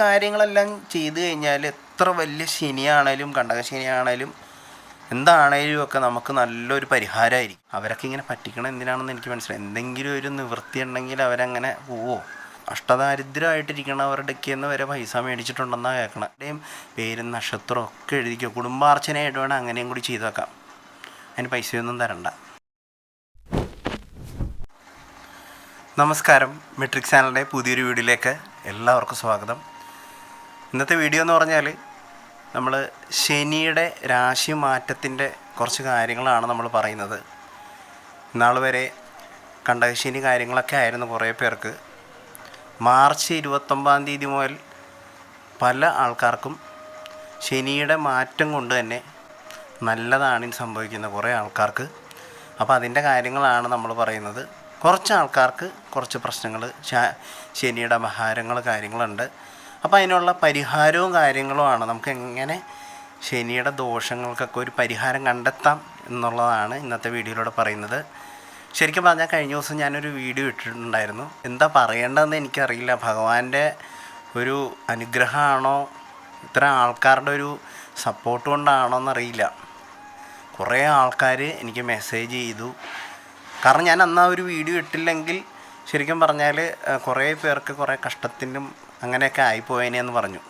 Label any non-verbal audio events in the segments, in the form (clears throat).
കാര്യങ്ങളെല്ലാം ചെയ്തു കഴിഞ്ഞാൽ എത്ര വലിയ ശനിയാണേലും കണ്ടക ശനിയാണേലും എന്താണേലും ഒക്കെ നമുക്ക് നല്ലൊരു പരിഹാരമായിരിക്കും. അവരൊക്കെ ഇങ്ങനെ പറ്റിക്കണം എന്തിനാണെന്ന് എനിക്ക് മനസ്സിലായി. എന്തെങ്കിലും ഒരു നിവൃത്തി ഉണ്ടെങ്കിൽ അവരങ്ങനെ പോവോ? അഷ്ടദാരിദ്ര്യമായിട്ടിരിക്കണവരുടെയൊക്കെ എന്ന് വരെ പൈസ മേടിച്ചിട്ടുണ്ടെന്നാണ് കേൾക്കണം. പേരും നക്ഷത്രം ഒക്കെ എഴുതിക്കോ. കുടുംബാർച്ചനയായിട്ട് വേണം അങ്ങനെയും കൂടി ചെയ്തു വെക്കാം. അതിന് പൈസയൊന്നും തരണ്ട. നമസ്കാരം. മെട്രിക് ചാനലിന്റെ പുതിയൊരു വീഡിയോയിലേക്ക് എല്ലാവർക്കും സ്വാഗതം. ഇന്നത്തെ വീഡിയോ എന്ന് പറഞ്ഞാൽ നമ്മൾ ശനിയുടെ രാശി മാറ്റത്തിന്റെ കുറച്ച് കാര്യങ്ങളാണ് നമ്മൾ പറയുന്നത്. ഇന്നാൾ വരെ കണ്ട കണ്ടകശനി കാര്യങ്ങളൊക്കെ ആയിരുന്നു കുറേ പേർക്ക്. മാർച്ച് ഇരുപത്തൊമ്പതാം തീയതി മുതൽ പല ആൾക്കാർക്കും ശനിയുടെ മാറ്റം കൊണ്ട് തന്നെ നല്ലതാണ് സംഭവിക്കുന്ന സംഭവിക്കുന്നത് കുറേ ആൾക്കാർക്ക്. അപ്പോൾ അതിന്റെ കാര്യങ്ങളാണ് നമ്മൾ പറയുന്നത്. കുറച്ച് ആൾക്കാർക്ക് കുറച്ച് പ്രശ്നങ്ങൾ ശനിയുടെ മഹാരങ്ങൾ കാര്യങ്ങളുണ്ട്. അപ്പോൾ അതിനുള്ള പരിഹാരവും കാര്യങ്ങളുമാണ് നമുക്ക് എങ്ങനെ ശനിയുടെ ദോഷങ്ങൾക്കൊക്കെ ഒരു പരിഹാരം കണ്ടെത്താം എന്നുള്ളതാണ് ഇന്നത്തെ വീഡിയോയിലൂടെ പറയുന്നത്. ശരിക്കും പറഞ്ഞാൽ കഴിഞ്ഞ ദിവസം ഞാനൊരു വീഡിയോ ഇട്ടിട്ടുണ്ടായിരുന്നു. എന്താ പറയേണ്ടതെന്ന് എനിക്കറിയില്ല. ഭഗവാന്റെ ഒരു അനുഗ്രഹമാണോ? ഇത്ര ആൾക്കാരുടെ ഒരു സപ്പോർട്ട് കൊണ്ടാണോ എന്നറിയില്ല. കുറേ ആൾക്കാർ എനിക്ക് മെസ്സേജ് ചെയ്തു. കാരണം ഞാൻ അന്ന് ആ ഒരു വീഡിയോ ഇട്ടില്ലെങ്കിൽ ശരിക്കും പറഞ്ഞാൽ കുറേ പേർക്ക് കുറേ കഷ്ടത്തിനും അങ്ങനെയൊക്കെ ആയിപ്പോയേനെന്ന് പറഞ്ഞു.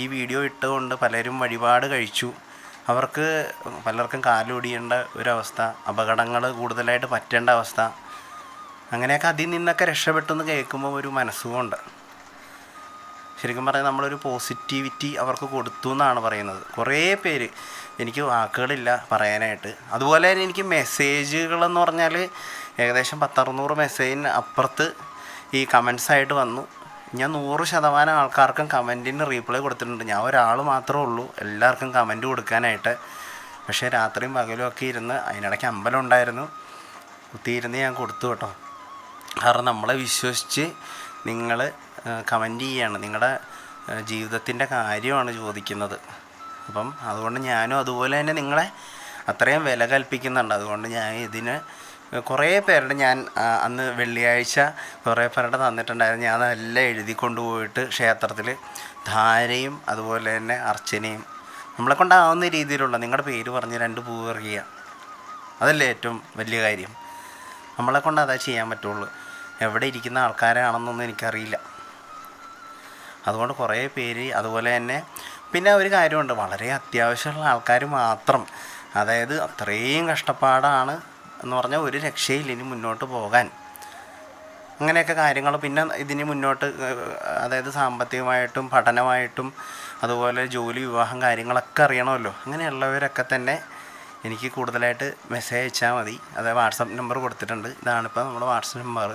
ഈ വീഡിയോ ഇട്ടുകൊണ്ട് പലരും വഴിപാട് കഴിച്ചു. അവർക്ക് പലർക്കും കാലൊടിയേണ്ട ഒരവസ്ഥ അപകടങ്ങൾ കൂടുതലായിട്ട് പറ്റേണ്ട അവസ്ഥ. അങ്ങനെയൊക്കെ അതിൽ നിന്നൊക്കെ രക്ഷപ്പെട്ടെന്ന് കേൾക്കുമ്പോൾ ഒരു മനസ്സുകൊണ്ട് ശരിക്കും പറഞ്ഞാൽ നമ്മളൊരു പോസിറ്റിവിറ്റി അവർക്ക് കൊടുത്തു എന്നാണ് പറയുന്നത്. കുറേ പേര് എനിക്ക് വാക്കുകളില്ല പറയാനായിട്ട്. അതുപോലെ തന്നെ എനിക്ക് മെസ്സേജുകളെന്ന് പറഞ്ഞാൽ ഏകദേശം പത്തറുന്നൂറ് മെസ്സേജിന് അപ്പുറത്ത് ഈ കമൻസ് ആയിട്ട് വന്നു. ഞാൻ നൂറ് ശതമാനം ആൾക്കാർക്കും കമന്റിന് റീപ്ലൈ കൊടുത്തിട്ടുണ്ട്. ഞാൻ ഒരാൾ മാത്രമേ ഉള്ളൂ. എല്ലാവർക്കും കമന്റ് കൊടുക്കാനായിട്ട്. പക്ഷേ രാത്രിയും പകലും ഒക്കെ ഇരുന്ന് അതിനിടയ്ക്ക് അമ്പലം ഉണ്ടായിരുന്നു. കുത്തിയിരുന്ന് ഞാൻ കൊടുത്തു കേട്ടോ. കാരണം നമ്മളെ വിശ്വസിച്ച് നിങ്ങൾ കമന്റ് ചെയ്യാണ്. നിങ്ങളുടെ ജീവിതത്തിന്റെ കാര്യമാണ് ചോദിക്കുന്നത്. അപ്പം അതുകൊണ്ട് ഞാനും അതുപോലെ തന്നെ നിങ്ങളെ അത്രയും വില കൽപ്പിക്കുന്നുണ്ട്. അതുകൊണ്ട് ഞാൻ ഇതിന് കുറേ പേരുടെ ഞാൻ അന്ന് വെള്ളിയാഴ്ച കുറേ പേരുടെ തന്നിട്ടുണ്ടായിരുന്നു. ഞാൻ അതെല്ലാം എഴുതി കൊണ്ടുപോയിട്ട് ക്ഷേത്രത്തിൽ ധാരയും അതുപോലെ തന്നെ അർച്ചനയും നമ്മളെ കൊണ്ടാവുന്ന രീതിയിലുള്ള നിങ്ങളുടെ പേര് പറഞ്ഞ് രണ്ട് പൂ എറിയുക അതല്ലേ ഏറ്റവും വലിയ കാര്യം. നമ്മളെ കൊണ്ട് അതാ ചെയ്യാൻ പറ്റുള്ളൂ. എവിടെ ഇരിക്കുന്ന ആൾക്കാരാണെന്നൊന്നും എനിക്കറിയില്ല. അതുകൊണ്ട് കുറേ പേര് അതുപോലെ തന്നെ പിന്നെ ഒരു കാര്യമുണ്ട്. വളരെ അത്യാവശ്യമുള്ള ആൾക്കാർ മാത്രം. അതായത് അത്രയും കഷ്ടപ്പാടാണ് എന്ന് പറഞ്ഞാൽ ഒരു രക്ഷയില്ല ഇനി മുന്നോട്ട് പോകാൻ. അങ്ങനെയൊക്കെ കാര്യങ്ങൾ പിന്നെ ഇതിന് മുന്നോട്ട് അതായത് സാമ്പത്തികമായിട്ടും പഠനമായിട്ടും അതുപോലെ ജോലി വിവാഹം കാര്യങ്ങളൊക്കെ അറിയണമല്ലോ. അങ്ങനെയുള്ളവരൊക്കെ തന്നെ എനിക്ക് കൂടുതലായിട്ട് മെസ്സേജ് അയച്ചാൽ മതി. അതായത് വാട്സപ്പ് നമ്പർ കൊടുത്തിട്ടുണ്ട്. ഇതാണിപ്പോൾ നമ്മുടെ വാട്സപ്പ് നമ്പർ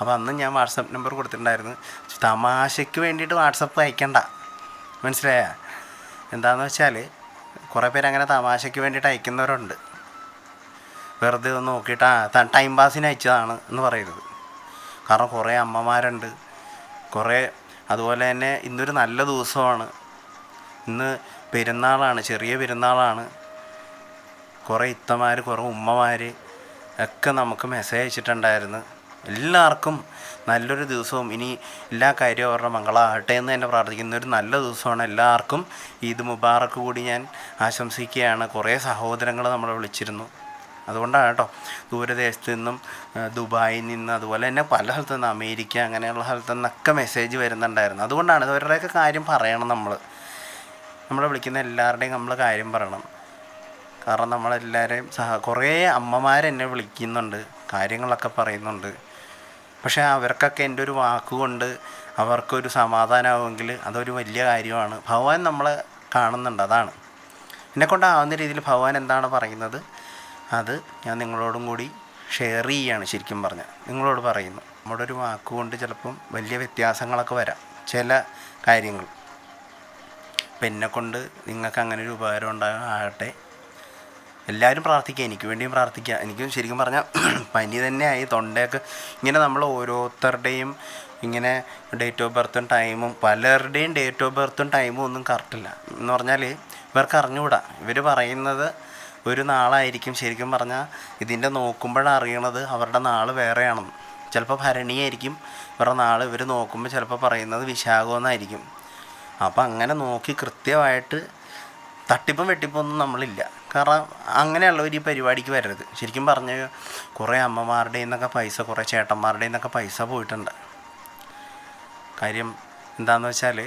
അപ്പോൾ അന്ന് ഞാൻ വാട്സപ്പ് നമ്പർ കൊടുത്തിട്ടുണ്ടായിരുന്നു. തമാശയ്ക്ക് വേണ്ടിയിട്ട് വാട്സപ്പ് അയക്കണ്ട. മനസ്സിലായ? എന്താണെന്ന് വെച്ചാൽ കുറേ പേര് അങ്ങനെ തമാശയ്ക്ക് വേണ്ടിയിട്ട് അയക്കുന്നവരുണ്ട്. വെറുതെ ഒന്ന് നോക്കിയിട്ട് ടൈം പാസിന് അയച്ചതാണ് എന്ന് പറയരുത്. കാരണം കുറേ അമ്മമാരുണ്ട്. കുറേ അതുപോലെ തന്നെ ഇന്നൊരു നല്ല ദിവസമാണ്. ഇന്ന് പെരുന്നാളാണ് ചെറിയ പെരുന്നാളാണ്. കുറേ ഇത്തമാർ കുറേ ഉമ്മമാർ ഒക്കെ നമുക്ക് മെസ്സേജ് അയച്ചിട്ടുണ്ടായിരുന്നു. എല്ലാവർക്കും നല്ലൊരു ദിവസവും ഇനി എല്ലാ കാര്യവും അവരുടെ മംഗളാകട്ടെ എന്ന് തന്നെ പ്രാർത്ഥിക്കുന്ന. ഒരു നല്ല ദിവസമാണ്. എല്ലാവർക്കും ഈദ് മുബാറക്ക് കൂടി ഞാൻ ആശംസിക്കുകയാണ്. കുറേ സഹോദരങ്ങൾ നമ്മളെ വിളിച്ചിരുന്നു. അതുകൊണ്ടാണ് കേട്ടോ. ദൂരദേശത്ത് നിന്നും ദുബായിൽ നിന്ന് അതുപോലെ തന്നെ പല സ്ഥലത്തു നിന്ന് അമേരിക്ക അങ്ങനെയുള്ള സ്ഥലത്തു നിന്നൊക്കെ മെസ്സേജ് വരുന്നുണ്ടായിരുന്നു. അതുകൊണ്ടാണ് ഇവരുടെയൊക്കെ കാര്യം പറയണം നമ്മൾ നമ്മളെ വിളിക്കുന്ന എല്ലാവരുടെയും നമ്മൾ കാര്യം പറയണം. കാരണം നമ്മളെല്ലാവരെയും സഹ കുറേ അമ്മമാരെന്നെ വിളിക്കുന്നുണ്ട് കാര്യങ്ങളൊക്കെ പറയുന്നുണ്ട്. പക്ഷേ അവർക്കൊക്കെ എന്റെ ഒരു വാക്കുകൊണ്ട് അവർക്കൊരു സമാധാനമാവുമെങ്കിൽ അതൊരു വലിയ കാര്യമാണ്. ഭഗവാൻ നമ്മളെ കാണുന്നുണ്ട് അതാണ്. എന്നെക്കൊണ്ടാവുന്ന രീതിയിൽ ഭഗവാൻ എന്താണ് പറയുന്നത്? അത് ഞാൻ നിങ്ങളോടും കൂടി ഷെയർ ചെയ്യുകയാണ് ശരിക്കും പറഞ്ഞാൽ നിങ്ങളോട് പറയുന്നു നമ്മുടെ ഒരു വാക്കുകൊണ്ട് ചിലപ്പം വലിയ വ്യത്യാസങ്ങളൊക്കെ വരാം ചില കാര്യങ്ങൾ. അപ്പം എന്നെക്കൊണ്ട് നിങ്ങൾക്ക് അങ്ങനെ ഒരു ഉപകാരം ഉണ്ടാകട്ടെ. എല്ലാവരും പ്രാർത്ഥിക്കുക എനിക്ക് വേണ്ടിയും പ്രാർത്ഥിക്കുക എനിക്കും ശരിക്കും പറഞ്ഞാൽ (clears throat) പനി തന്നെയായി തൊണ്ടയൊക്കെ ഇങ്ങനെ നമ്മൾ ഓരോരുത്തരുടെയും ഇങ്ങനെ ഡേറ്റ് ഓഫ് ബർത്തും ടൈമും പലരുടെയും ഡേറ്റ് ഓഫ് ബർത്തും ടൈമും ഒന്നും കറക്റ്റില്ല എന്ന് പറഞ്ഞാൽ ഇവർക്ക് അറിഞ്ഞുകൂടാ. ഇവർ പറയുന്നത് ഒരു നാളായിരിക്കും ശരിക്കും പറഞ്ഞാൽ ഇതിന്റെ നോക്കുമ്പോഴാണ് അറിയണത് അവരുടെ നാൾ വേറെയാണെന്ന്. ചിലപ്പോൾ ഭരണിയായിരിക്കും ഇവരുടെ നാൾ ഇവർ നോക്കുമ്പോൾ ചിലപ്പോൾ പറയുന്നത് വിശാഖമെന്നായിരിക്കും. അപ്പോൾ അങ്ങനെ നോക്കി കൃത്യമായിട്ട് തട്ടിപ്പും വെട്ടിപ്പൊന്നും നമ്മളില്ല. കാരണം അങ്ങനെയുള്ളവർ ഈ പരിപാടിക്ക് വരരുത്. ശരിക്കും പറഞ്ഞ കുറേ അമ്മമാരുടെ നിന്നൊക്കെ പൈസ കുറേ ചേട്ടന്മാരുടെ നിന്നൊക്കെ പൈസ പോയിട്ടുണ്ട്. കാര്യം എന്താണെന്ന് വെച്ചാൽ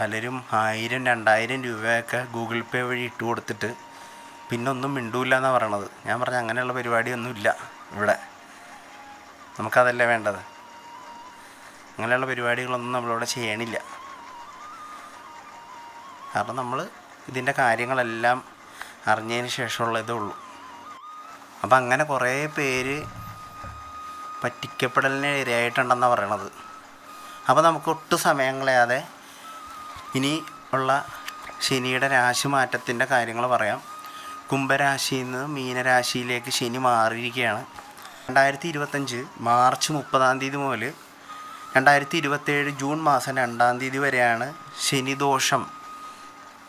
പലരും ആയിരം രണ്ടായിരം രൂപയൊക്കെ ഗൂഗിൾ പേ വഴി ഇട്ട് കൊടുത്തിട്ട് പിന്നെ ഒന്നും മിണ്ടൂല്ല എന്നാണ് പറയണത്. ഞാൻ പറഞ്ഞ അങ്ങനെയുള്ള പരിപാടിയൊന്നുമില്ല ഇവിടെ. നമുക്കതല്ലേ വേണ്ടത്? അങ്ങനെയുള്ള പരിപാടികളൊന്നും നമ്മളിവിടെ ചെയ്യണില്ല. കാരണം നമ്മൾ ഇതിന്റെ കാര്യങ്ങളെല്ലാം അറിഞ്ഞതിന് ശേഷമുള്ള ഇതേ ഉള്ളൂ. അപ്പം അങ്ങനെ കുറേ പേര് പറ്റിക്കപ്പെടലിന് ഇരയായിട്ടുണ്ടെന്നാണ് പറയണത്. അപ്പോൾ നമുക്ക് ഒട്ടും സമയം കളയാതെ ഇനി ഉള്ള ശനിയുടെ രാശി മാറ്റത്തിന്റെ കാര്യങ്ങൾ പറയാം. കുംഭരാശിയിൽ നിന്ന് മീനരാശിയിലേക്ക് ശനി മാറിയിരിക്കുകയാണ്. രണ്ടായിരത്തി ഇരുപത്തഞ്ച് മാർച്ച് മുപ്പതാം തീയതി മുതൽ രണ്ടായിരത്തി ഇരുപത്തേഴ് ജൂൺ മാസം രണ്ടാം തീയതി വരെയാണ് ശനിദോഷം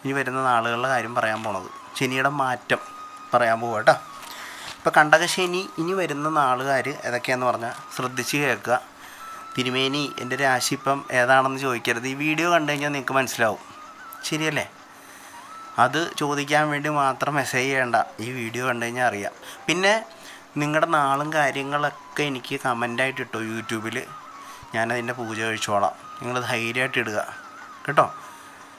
ഇനി വരുന്ന നാളുകളുടെ കാര്യം പറയാൻ പോണത്. ശനിയുടെ മാറ്റം പറയാൻ പോവുക കേട്ടോ ഇപ്പോൾ കണ്ടകശനി ഇനി വരുന്ന നാളുകാർ ഏതൊക്കെയാന്ന് പറഞ്ഞാൽ ശ്രദ്ധിച്ച് കേൾക്കുക. തിരുമേനി എന്റെ രാശി ഇപ്പം ഏതാണെന്ന് ചോദിക്കരുത്. ഈ വീഡിയോ കണ്ടു കഴിഞ്ഞാൽ നിങ്ങൾക്ക് മനസ്സിലാവും. ശരിയല്ലേ? അത് ചോദിക്കാൻ വേണ്ടി മാത്രം മെസ്സേജ് ചെയ്യേണ്ട. ഈ വീഡിയോ കണ്ടു കഴിഞ്ഞാൽ അറിയാം. പിന്നെ നിങ്ങളുടെ നാളും കാര്യങ്ങളൊക്കെ എനിക്ക് കമന്റായിട്ട് ഇട്ടോ യൂട്യൂബിൽ ഞാനതിന്റെ പൂജ കഴിച്ചോളാം. നിങ്ങൾ ധൈര്യമായിട്ട് ഇടുക. കേട്ടോ?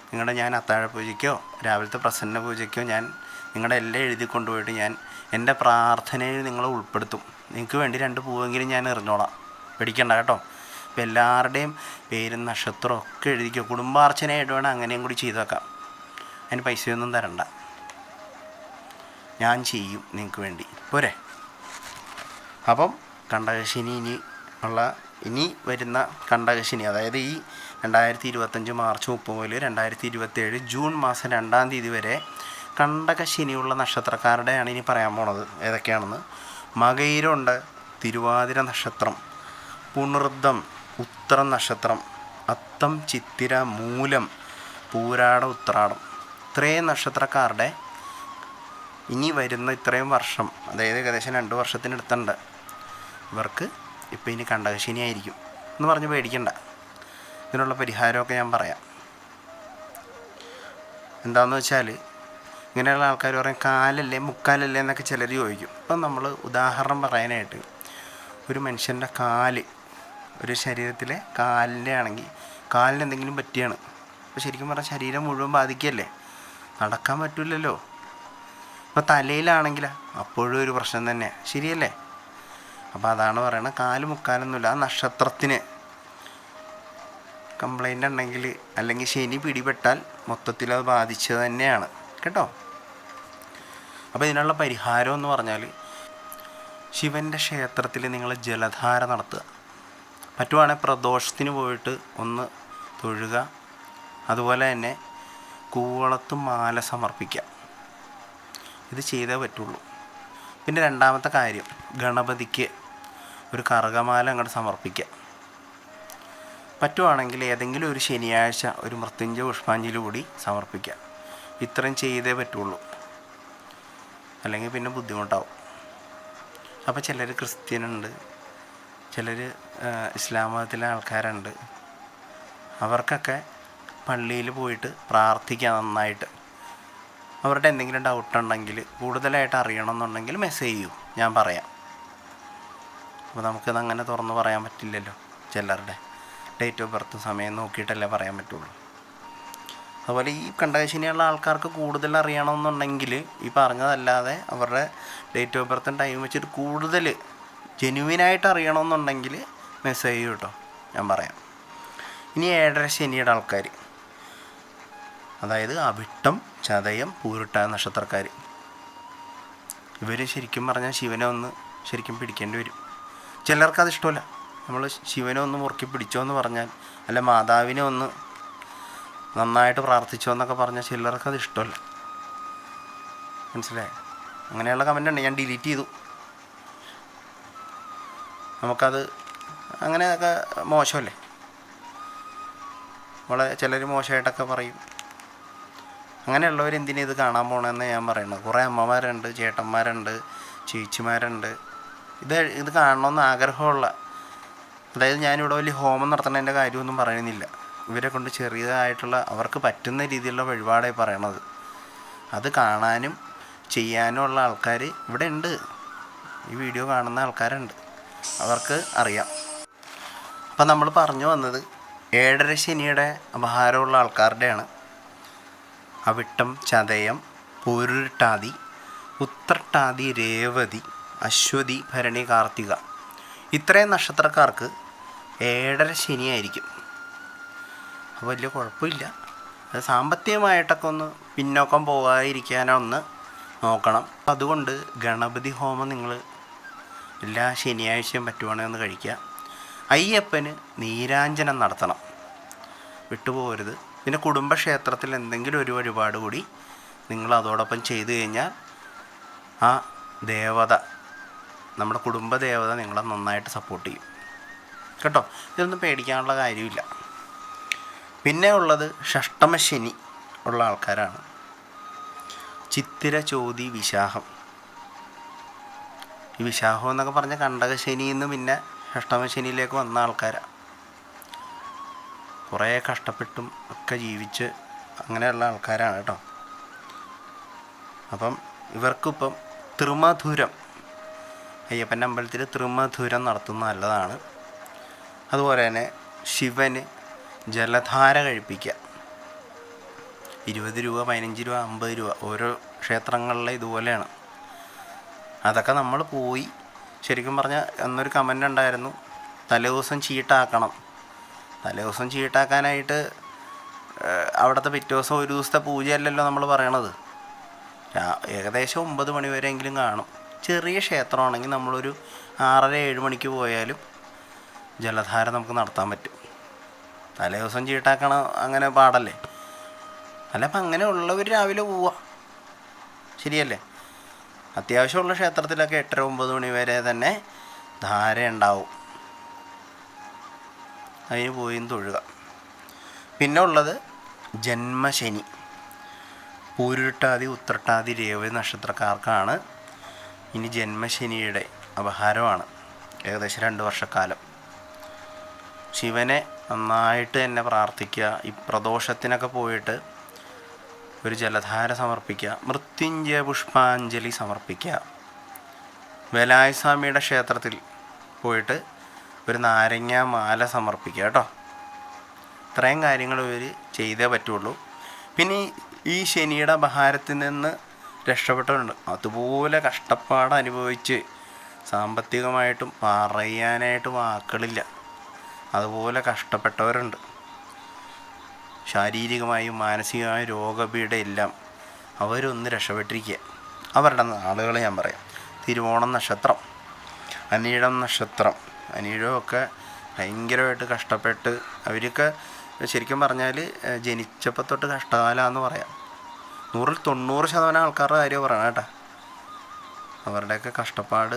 നിങ്ങളുടെ ഞാൻ അത്താഴ പൂജയ്ക്കോ രാവിലത്തെ പ്രസന്ന പൂജയ്ക്കോ ഞാൻ നിങ്ങളുടെ എല്ലാം എഴുതി കൊണ്ടുപോയിട്ട് ഞാൻ എന്റെ പ്രാർത്ഥനയിൽ നിങ്ങളെ ഉൾപ്പെടുത്തും. നിങ്ങൾക്ക് വേണ്ടി രണ്ട് പൂവെങ്കിലും ഞാൻ എറിഞ്ഞോളാം. പേടിക്കണ്ട കേട്ടോ? ഇപ്പം എല്ലാവരുടെയും പേരും നക്ഷത്രവും ഒക്കെ എഴുതിക്കോ. കുടുംബാർച്ചനയായിട്ട് വേണം അങ്ങനെയും കൂടി ചെയ്തു വെക്കാം അതിന് പൈസയൊന്നും തരണ്ട. ഞാൻ ചെയ്യും നിങ്ങൾക്ക് വേണ്ടി. പോരെ? അപ്പം കണ്ടകശിനി ഇനി ഉള്ള ഇനി വരുന്ന കണ്ടകശിനി അതായത് ഈ രണ്ടായിരത്തി ഇരുപത്തഞ്ച് മാർച്ച് മുപ്പത് മുതൽ രണ്ടായിരത്തി ഇരുപത്തേഴ് ജൂൺ മാസം രണ്ടാം തീയതി വരെ കണ്ടകശിനിയുള്ള നക്ഷത്രക്കാരുടെയാണ് ഇനി പറയാൻ പോണത് ഏതൊക്കെയാണെന്ന്. മകയിലുണ്ട് തിരുവാതിര നക്ഷത്രം പുണർദം ഉത്തരം നക്ഷത്രം അത്തം ചിത്തിര മൂലം പൂരാട ഉത്രാടം. ഇത്രയും നക്ഷത്രക്കാരുടെ ഇനി വരുന്ന ഇത്രയും വർഷം അതായത് ഏകദേശം രണ്ട് വർഷത്തിനടുത്തുണ്ട് ഇവർക്ക് ഇപ്പോൾ ഇനി കണ്ടകശിനിയായിരിക്കും എന്ന് പറഞ്ഞ് പേടിക്കണ്ട. ഇതിനുള്ള പരിഹാരമൊക്കെ ഞാൻ പറയാം. എന്താണെന്ന് വെച്ചാൽ ഇങ്ങനെയുള്ള ആൾക്കാർ പറയും കാലല്ലേ മുക്കാലല്ലേ എന്നൊക്കെ ചിലർ ചോദിക്കും. ഇപ്പം നമ്മൾ ഉദാഹരണം പറയാനായിട്ട് ഒരു മനുഷ്യന്റെ കാൽ ഒരു ശരീരത്തിലെ കാലിന്റെ ആണെങ്കിൽ കാലിന് എന്തെങ്കിലും പറ്റിയാണ്. അപ്പോൾ ശരിക്കും പറഞ്ഞാൽ ശരീരം മുഴുവൻ ബാധിക്കല്ലേ നടക്കാൻ പറ്റില്ലല്ലോ ഇപ്പോൾ തലയിലാണെങ്കിൽ അപ്പോഴും ഒരു പ്രശ്നം തന്നെ. ശരിയല്ലേ? അപ്പോൾ അതാണ് പറയണത്. കാൽ മുക്കാലൊന്നുമില്ല ആ നക്ഷത്രത്തിന് കംപ്ലൈന്റ് ഉണ്ടെങ്കിൽ അല്ലെങ്കിൽ ശനി പിടിപെട്ടാൽ മൊത്തത്തിൽ അത് ബാധിച്ചത് തന്നെയാണ്. കേട്ടോ? അപ്പോൾ ഇതിനുള്ള പരിഹാരം എന്ന് പറഞ്ഞാൽ ശിവന്റെ ക്ഷേത്രത്തിൽ നിങ്ങൾ ജലധാര നടത്തുക. പറ്റുവാണെങ്കിൽ പ്രദോഷത്തിന് പോയിട്ട് ഒന്ന് തൊഴുക. അതുപോലെ തന്നെ കൂവളത്ത് മാല സമർപ്പിക്കാം. ഇത് ചെയ്തേ പറ്റുള്ളൂ. പിന്നെ രണ്ടാമത്തെ കാര്യം ഗണപതിക്ക് ഒരു കറുകമാല അങ്ങോട്ട് സമർപ്പിക്കുക പറ്റുവാണെങ്കിൽ ഏതെങ്കിലും ഒരു ശനിയാഴ്ച ഒരു മൃത്യുഞ്ജ പുഷ്പാഞ്ജലി കൂടി സമർപ്പിക്കാം. ഇത്രയും ചെയ്തേ പറ്റുള്ളൂ. അല്ലെങ്കിൽ പിന്നെ ബുദ്ധിമുട്ടാവും. അപ്പോൾ ചിലർ ക്രിസ്ത്യനുണ്ട് ചിലർ ഇസ്ലാം മതത്തിലെ ആൾക്കാരുണ്ട്. അവർക്കൊക്കെ പള്ളിയിൽ പോയിട്ട് പ്രാർത്ഥിക്കുക നന്നായിട്ട്. അവരുടെ എന്തെങ്കിലും ഡൗട്ട് ഉണ്ടെങ്കിൽ കൂടുതലായിട്ട് അറിയണമെന്നുണ്ടെങ്കിൽ മെസ്സേജ് ചെയ്യൂ. ഞാൻ പറയാം. അപ്പോൾ നമുക്കത് അങ്ങനെ തുറന്ന് പറയാൻ പറ്റില്ലല്ലോ ചിലരുടെ ഡേറ്റ് ഓഫ് ബർത്ത് സമയം നോക്കിയിട്ടല്ലേ പറയാൻ പറ്റുള്ളൂ. അതുപോലെ ഈ കണ്ടകശിനിയുള്ള ആൾക്കാർക്ക് കൂടുതൽ അറിയണമെന്നുണ്ടെങ്കിൽ ഈ പറഞ്ഞതല്ലാതെ അവരുടെ ഡേറ്റ് ഓഫ് ബർത്തും ടൈം വെച്ചിട്ട് കൂടുതൽ ജെനുവിനായിട്ട് അറിയണമെന്നുണ്ടെങ്കിൽ മെസ്സേജ് കേട്ടോ. ഞാൻ പറയാം. ഇനി ഏഴര ശനിയുടെ ആൾക്കാർ അതായത് അവിട്ടം ചതയം പൂരിട്ട നക്ഷത്രക്കാർ ഇവർ ശരിക്കും പറഞ്ഞാൽ ശിവനെ ഒന്ന് ശരിക്കും പിടിക്കേണ്ടി വരും. ചിലർക്ക് അത് ഇഷ്ടമല്ല. നമ്മൾ ശിവനെ ഒന്ന് മുറുക്കി പിടിച്ചോ എന്ന് പറഞ്ഞാൽ അല്ല മാതാവിനെ ഒന്ന് നന്നായിട്ട് പ്രാർത്ഥിച്ചോ എന്നൊക്കെ പറഞ്ഞാൽ ചിലർക്ക് അത് ഇഷ്ടമല്ല. മനസ്സിലായി? അങ്ങനെയുള്ള കമന്റ് ഉണ്ട്. ഞാൻ ഡിലീറ്റ് ചെയ്തു. നമുക്കത് അങ്ങനെയൊക്കെ മോശമല്ലേ? വളരെ ചിലർ മോശമായിട്ടൊക്കെ പറയും. അങ്ങനെയുള്ളവർ എന്തിനാ ഇത് കാണാൻ പോകണമെന്ന് ഞാൻ പറയുന്നത് കുറേ അമ്മമാരുണ്ട് ചേട്ടന്മാരുണ്ട് ചേച്ചിമാരുണ്ട്. ഇത് ഇത് കാണണമെന്ന് ആഗ്രഹമുള്ള അതായത് ഞാനിവിടെ വലിയ ഹോമം നടത്തണതിന്റെ കാര്യമൊന്നും പറയുന്നില്ല. ഇവരെ കൊണ്ട് ചെറിയതായിട്ടുള്ള അവർക്ക് പറ്റുന്ന രീതിയിലുള്ള വഴിപാടായി പറയണത്. അത് കാണാനും ചെയ്യാനും ഉള്ള ആൾക്കാർ ഇവിടെ ഉണ്ട്. ഈ വീഡിയോ കാണുന്ന ആൾക്കാരുണ്ട്. അവർക്ക് അറിയാം. അപ്പം നമ്മൾ പറഞ്ഞു വന്നത് ഏഴര ശനിയുടെ അപഹാരമുള്ള ആൾക്കാരുടെയാണ്. അവിട്ടം ചതയം പൊരുട്ടാതി ഉത്രട്ടാതി രേവതി അശ്വതി ഭരണി കാർത്തിക. ഇത്രയും നക്ഷത്രക്കാർക്ക് ഏഴര ശനിയായിരിക്കും. അപ്പോൾ വലിയ കുഴപ്പമില്ല. അത് സാമ്പത്തികമായിട്ടൊക്കെ ഒന്ന് പിന്നോക്കം പോകാതിരിക്കാനൊന്ന് നോക്കണം. അതുകൊണ്ട് ഗണപതി ഹോമം നിങ്ങൾ എല്ലാ ശനിയാഴ്ചയും പറ്റുവാണെങ്കിൽ ഒന്ന് കഴിക്കുക. അയ്യപ്പന് നീരാഞ്ജനം നടത്തണം. വിട്ടുപോകരുത്. പിന്നെ കുടുംബക്ഷേത്രത്തിൽ എന്തെങ്കിലും ഒരു വഴിപാട് കൂടി നിങ്ങൾ അതോടൊപ്പം ചെയ്തു കഴിഞ്ഞാൽ ആ ദേവത നമ്മുടെ കുടുംബ ദേവത നിങ്ങളെ നന്നായിട്ട് സപ്പോർട്ട് ചെയ്യും. കേട്ടോ? ഇതൊന്നും പേടിക്കാനുള്ള കാര്യമില്ല. പിന്നെ ഉള്ളത് ഷഷ്ടമശനി ഉള്ള ആൾക്കാരാണ്. ചിത്തിര ചോതി വിശാഖം. ഈ വിശാഖം എന്നൊക്കെ പറഞ്ഞ കണ്ടകശനിയിൽ നിന്ന് പിന്നെ ഷഷ്ടമശനിയിലേക്ക് വന്ന ആൾക്കാരാണ് കുറേ കഷ്ടപ്പെട്ടും ഒക്കെ ജീവിച്ച് അങ്ങനെയുള്ള ആൾക്കാരാണ് കേട്ടോ. അപ്പം ഇവർക്കിപ്പം തൃമധുരം അയ്യപ്പന്റെ അമ്പലത്തിൽ തൃമധുരം നടത്തുന്ന നല്ലതാണ്. അതുപോലെ തന്നെ ശിവന് ജലധാര കഴിപ്പിക്കുക. ഇരുപത് രൂപ പതിനഞ്ച് രൂപ അമ്പത് രൂപ ഓരോ ക്ഷേത്രങ്ങളിലെ ഇതുപോലെയാണ്. അതൊക്കെ നമ്മൾ പോയി ശരിക്കും പറഞ്ഞാൽ അന്നൊരു കമന്റ് ഉണ്ടായിരുന്നു. തലേദിവസം ചീട്ടാക്കണം. തലേദിവസം ചീട്ടാക്കാനായിട്ട് ഏഹ്, അവിടുത്തെ പിറ്റേ ദിവസം ഒരു ദിവസത്തെ പൂജയല്ലല്ലോ നമ്മൾ പറയണത്. ഏകദേശം ഒമ്പത് മണി വരെയെങ്കിലും കാണും. ചെറിയ ക്ഷേത്രമാണെങ്കിൽ നമ്മളൊരു ആറര ഏഴ് മണിക്ക് പോയാലും ജലധാര നമുക്ക് നടത്താൻ പറ്റും. തലേ ദിവസം ചീട്ടാക്കണ അങ്ങനെ പാടല്ലേ? അല്ല അപ്പം അങ്ങനെ ഉള്ളവർ രാവിലെ പോവുക ശരിയല്ലേ? അത്യാവശ്യമുള്ള ക്ഷേത്രത്തിലൊക്കെ എട്ടര ഒമ്പത് മണി വരെ തന്നെ ധാര ഉണ്ടാവും. അതിന് പോയി തൊഴുക. പിന്നെ ഉള്ളത് ജന്മശനി. പൂരുട്ടാതി ഉത്രട്ടാതി രേവതി നക്ഷത്രക്കാർക്കാണ് ഇനി ജന്മശനിയുടെ അപഹാരമാണ്. ഏകദേശം രണ്ട് വർഷക്കാലം. ശിവനെ നന്നായിട്ട് തന്നെ പ്രാർത്ഥിക്കുക. ഈ പ്രദോഷത്തിനൊക്കെ പോയിട്ട് ഒരു ജലധാര സമർപ്പിക്കുക. മൃത്യുഞ്ജയ പുഷ്പാഞ്ജലി സമർപ്പിക്കുക. വേലായസ്വാമിയുടെ ക്ഷേത്രത്തിൽ പോയിട്ട് ഒരു നാരങ്ങ മാല സമർപ്പിക്കുക കേട്ടോ. ഇത്രയും കാര്യങ്ങൾ ഇവർ ചെയ്തേ പറ്റുള്ളൂ. പിന്നെ ഈ- ശനിയുടെ അപഹാരത്തിൽ നിന്ന് രക്ഷപ്പെട്ടിട്ടുണ്ട് അതുപോലെ കഷ്ടപ്പാട് അനുഭവിച്ച് സാമ്പത്തികമായിട്ടും പറയാനായിട്ട് വാക്കുകളില്ല. അതുപോലെ കഷ്ടപ്പെട്ടവരുണ്ട്. ശാരീരികമായും മാനസികമായും രോഗപീഠ എല്ലാം അവരൊന്ന് രക്ഷപ്പെട്ടിരിക്കുക. അവരുടെ നാളുകൾ ഞാൻ പറയാം. തിരുവോണം നക്ഷത്രം അനീഴം നക്ഷത്രം അനീഴമൊക്കെ ഭയങ്കരമായിട്ട് കഷ്ടപ്പെട്ട് അവരൊക്കെ ശരിക്കും പറഞ്ഞാൽ ജനിച്ചപ്പോൾ തൊട്ട് കഷ്ടകാലമാണെന്ന് പറയാം. നൂറിൽ തൊണ്ണൂറ് ശതമാനം ആൾക്കാരുടെ കാര്യം പറയണം കേട്ടോ. അവരുടെയൊക്കെ കഷ്ടപ്പാട്.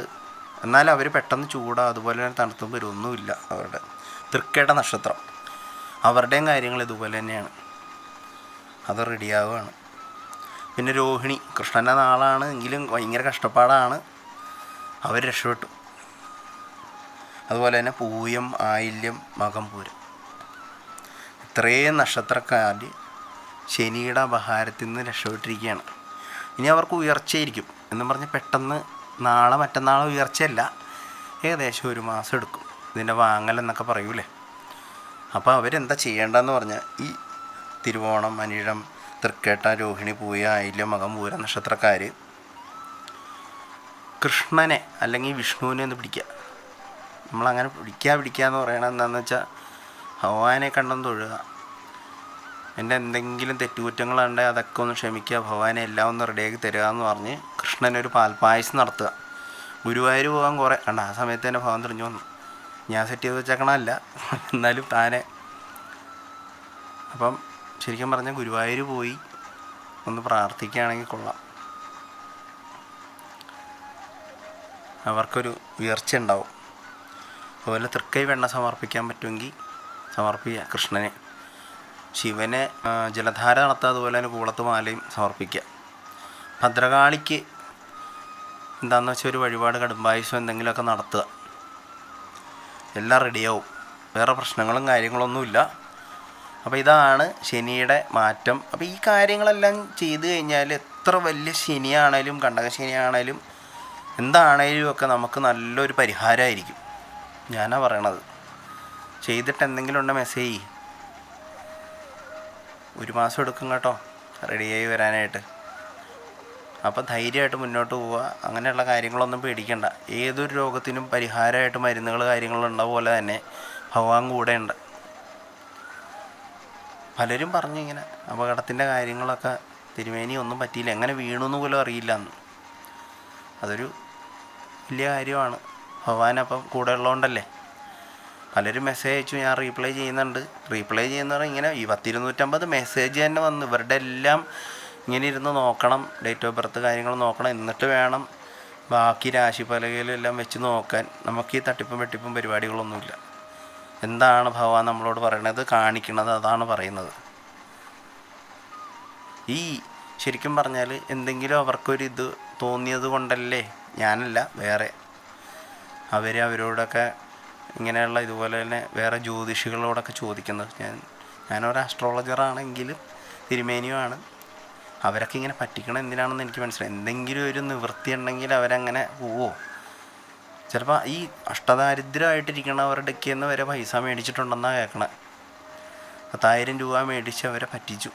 എന്നാൽ അവർ പെട്ടെന്ന് ചൂടാ അതുപോലെ തന്നെ തണുത്തും വരുമൊന്നുമില്ല അവരുടെ. തൃക്കേട്ട നക്ഷത്രം. അവരുടെയും കാര്യങ്ങൾ ഇതുപോലെ തന്നെയാണ്. അത് റെഡിയാവുകയാണ്. പിന്നെ രോഹിണി കൃഷ്ണന്റെ നാളാണ് എങ്കിലും ഭയങ്കര കഷ്ടപ്പാടാണ്. അവർ രക്ഷപ്പെട്ടു. അതുപോലെ തന്നെ പൂയം ആയില്യം മകംപൂരം. ഇത്രയും നക്ഷത്രക്കാർ ശനിയുടെ അപഹാരത്തിൽ നിന്ന് രക്ഷപ്പെട്ടിരിക്കുകയാണ്. ഇനി അവർക്ക് ഉയർച്ചയായിരിക്കും എന്ന് പറഞ്ഞ് പെട്ടെന്ന് നാളെ മറ്റന്നാളെ ഉയർച്ചയല്ല ഏകദേശം ഒരു മാസം എടുക്കും. ഇതിന്റെ വാങ്ങൽ എന്നൊക്കെ പറയൂലേ? അപ്പോൾ അവരെന്താ ചെയ്യേണ്ടതെന്ന് പറഞ്ഞാൽ ഈ തിരുവോണം അനിഴം തൃക്കേട്ട രോഹിണി പൂയ ആയില്യം മകം പൂര നക്ഷത്രക്കാർ കൃഷ്ണനെ അല്ലെങ്കിൽ വിഷ്ണുവിനെ ഒന്ന് പിടിക്കുക. നമ്മളങ്ങനെ പിടിക്കുക പിടിക്കുക എന്ന് പറയണത് എന്താണെന്ന് വെച്ചാൽ ഭഗവാനെ കണ്ടെന്ന് തൊഴുക. എന്റെ എന്തെങ്കിലും തെറ്റുകുറ്റങ്ങളുണ്ടെങ്കിൽ അതൊക്കെ ഒന്ന് ക്ഷമിക്കുക. ഭഗവാനെ എല്ലാം ഒന്ന് റെഡിയാക്കി തരിക എന്ന് പറഞ്ഞ് കൃഷ്ണനൊരു പാൽപ്പായസം നടത്തുക. ഗുരുവായൂർ പോകാൻ കുറേ കണ്ട ആ സമയത്ത് തന്നെ ഭഗവാൻ തെളിഞ്ഞു വന്നു. ഞാൻ സെറ്റ് ചെയ്ത് വെച്ചേക്കണമല്ല എന്നാലും താനെ. അപ്പം ശരിക്കും പറഞ്ഞാൽ ഗുരുവായൂർ പോയി ഒന്ന് പ്രാർത്ഥിക്കുകയാണെങ്കിൽ കൊള്ളാം. അവർക്കൊരു ഉയർച്ച ഉണ്ടാവും. അതുപോലെ തൃക്കൈ വെണ്ണ സമർപ്പിക്കാൻ പറ്റുമെങ്കിൽ സമർപ്പിക്കുക. കൃഷ്ണനെ. ശിവനെ ജലധാര നടത്തുക അതുപോലെ തന്നെ കൂളത്ത് മാലയും സമർപ്പിക്കുക. ഭദ്രകാളിക്ക് എന്താണെന്ന് വെച്ചാൽ ഒരു വഴിപാട് കടുംബായുസം എന്തെങ്കിലുമൊക്കെ നടത്തുക. എല്ലാം റെഡിയാവും. വേറെ പ്രശ്നങ്ങളും കാര്യങ്ങളൊന്നുമില്ല അപ്പോൾ ഇതാണ് ശനിയുടെ മാറ്റം. അപ്പോൾ ഈ കാര്യങ്ങളെല്ലാം ചെയ്തു കഴിഞ്ഞാൽ എത്ര വലിയ ശനിയാണേലും കണ്ടക ശനിയാണേലും എന്താണേലും ഒക്കെ നമുക്ക് നല്ലൊരു പരിഹാരമായിരിക്കും. ഞാനാ പറയണത്. ചെയ്തിട്ട് എന്തെങ്കിലും ഉണ്ടോ മെസ്സേജ് ഒരു മാസം എടുക്കും കേട്ടോ റെഡിയായി വരാനായിട്ട്. അപ്പോൾ ധൈര്യമായിട്ട് മുന്നോട്ട് പോവുക. അങ്ങനെയുള്ള കാര്യങ്ങളൊന്നും പേടിക്കണ്ട. ഏതൊരു രോഗത്തിനും പരിഹാരമായിട്ട് മരുന്നുകൾ കാര്യങ്ങളുള്ള പോലെ തന്നെ ഭഗവാൻ കൂടെ ഉണ്ട് പലരും പറഞ്ഞു ഇങ്ങനെ അപകടത്തിന്റെ കാര്യങ്ങളൊക്കെ തിരുമേനി ഒന്നും പറ്റിയില്ല. എങ്ങനെ വീണു എന്ന് പോലും അറിയില്ല അതൊരു വലിയ കാര്യമാണ്. ഭഗവാൻ അപ്പം കൂടെ ഉള്ളതുകൊണ്ടല്ലേ പലരും മെസ്സേജ് അയച്ചു ഞാൻ റീപ്ലൈ ചെയ്യുന്നുണ്ട്. റീപ്ലൈ ചെയ്യുന്ന പറഞ്ഞാൽ ഇങ്ങനെ ഈ പത്തിരുന്നൂറ്റമ്പത് മെസ്സേജ് തന്നെ വന്നു. ഇവരുടെ എല്ലാം ഇങ്ങനെ ഇരുന്ന് നോക്കണം ഡേറ്റ് ഓഫ് ബർത്ത് കാര്യങ്ങൾ നോക്കണം. എന്നിട്ട് വേണം ബാക്കി രാശി എല്ലാം വെച്ച് നോക്കാൻ. നമുക്ക് ഈ തട്ടിപ്പും വെട്ടിപ്പും പരിപാടികളൊന്നുമില്ല. എന്താണ് ഭഗവാൻ നമ്മളോട് പറയണത്? കാണിക്കണത് അതാണ് പറയുന്നത്. ഈ ശരിക്കും പറഞ്ഞാൽ എന്തെങ്കിലും അവർക്കൊരിത് തോന്നിയത് കൊണ്ടല്ലേ ഞാനല്ല വേറെ. അവർ അവരോടൊക്കെ ഇങ്ങനെയുള്ള ഇതുപോലെ തന്നെ വേറെ ജ്യോതിഷികളോടൊക്കെ ചോദിക്കുന്നത്. ഞാൻ ഞാനൊരു ആസ്ട്രോളജറാണെങ്കിലും തിരുമേനിയുമാണ്. അവരൊക്കെ ഇങ്ങനെ പറ്റിക്കണം എന്തിനാണെന്ന് എനിക്ക് മനസ്സിലായി. എന്തെങ്കിലും ഒരു നിവൃത്തി ഉണ്ടെങ്കിൽ അവരങ്ങനെ പോവോ? ചിലപ്പോൾ ഈ അഷ്ടദാരിദ്ര്യമായിട്ടിരിക്കണവരുടെ എന്ന് വരെ പൈസ മേടിച്ചിട്ടുണ്ടെന്നാണ് കേൾക്കണേ പത്തായിരം രൂപ മേടിച്ച് അവരെ പറ്റിച്ചു.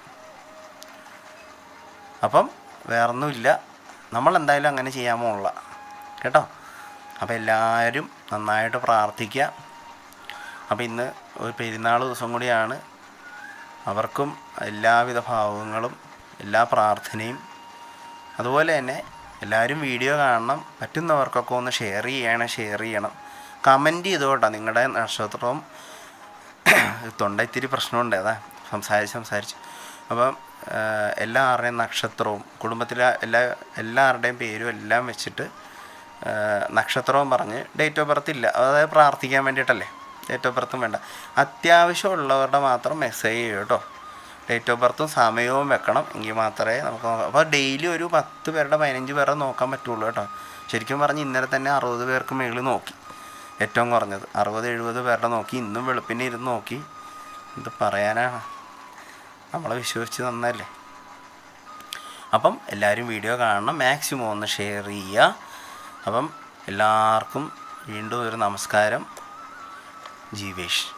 അപ്പം വേറൊന്നുമില്ല. നമ്മൾ എന്തായാലും അങ്ങനെ ചെയ്യാമോ ഉള്ള കേട്ടോ? അപ്പോൾ എല്ലാവരും നന്നായിട്ട് പ്രാർത്ഥിക്കുക. അപ്പോൾ ഇന്ന് ഒരു പെരുന്നാൾ ദിവസം കൂടിയാണ്. അവർക്കും എല്ലാവിധ ഭാവങ്ങളും എല്ലാ പ്രാർത്ഥനയും. അതുപോലെ തന്നെ എല്ലാവരും വീഡിയോ കാണണം. പറ്റുന്നവർക്കൊക്കെ ഒന്ന് ഷെയർ ചെയ്യണം ഷെയർ ചെയ്യണം. കമന്റ് ചെയ്തോട്ടോ. നിങ്ങളുടെ നക്ഷത്രവും (coughs) തൊണ്ട ഇത്തിരി പ്രശ്നമുണ്ട്. അതാ സംസാരിച്ച് സംസാരിച്ച്. അപ്പം എല്ലാവരുടെയും നക്ഷത്രവും കുടുംബത്തിലെ എല്ലാ എല്ലാവരുടെയും പേരും എല്ലാം വെച്ചിട്ട് നക്ഷത്രവും പറഞ്ഞ് ഡേറ്റ് ഓഫ് ബർത്ത് ഇല്ല. അതായത് പ്രാർത്ഥിക്കാൻ വേണ്ടിയിട്ടല്ലേ? ഡേറ്റ് ഓഫ് ബർത്തും വേണ്ട. അത്യാവശ്യമുള്ളവരുടെ മാത്രം മെസ്സേജ് ചെയ്യും കേട്ടോ. ഡേറ്റ് ഓഫ് ബർത്തും സമയവും വെക്കണം എങ്കിൽ മാത്രമേ നമുക്ക് അപ്പോൾ ഡെയിലി ഒരു പത്ത് പേരുടെ പതിനഞ്ച് പേരെ നോക്കാൻ പറ്റുള്ളൂ കേട്ടോ. ശരിക്കും പറഞ്ഞ് ഇന്നലെ തന്നെ അറുപത് പേർക്ക് മേളിൽ നോക്കി. ഏറ്റവും കുറഞ്ഞത്. അറുപത് എഴുപത് പേരുടെ നോക്കി. ഇന്നും വെളുപ്പിനെ ഇരുന്ന് നോക്കി. ഇത് പറയാനാണ് നമ്മളെ വിശ്വസിച്ച് തന്നല്ലേ അപ്പം എല്ലാവരും വീഡിയോ കാണണം. മാക്സിമം ഒന്ന് ഷെയർ ചെയ്യുക. അപ്പം എല്ലാവർക്കും വീണ്ടും ഒരു നമസ്കാരം. ജീവേഷ്.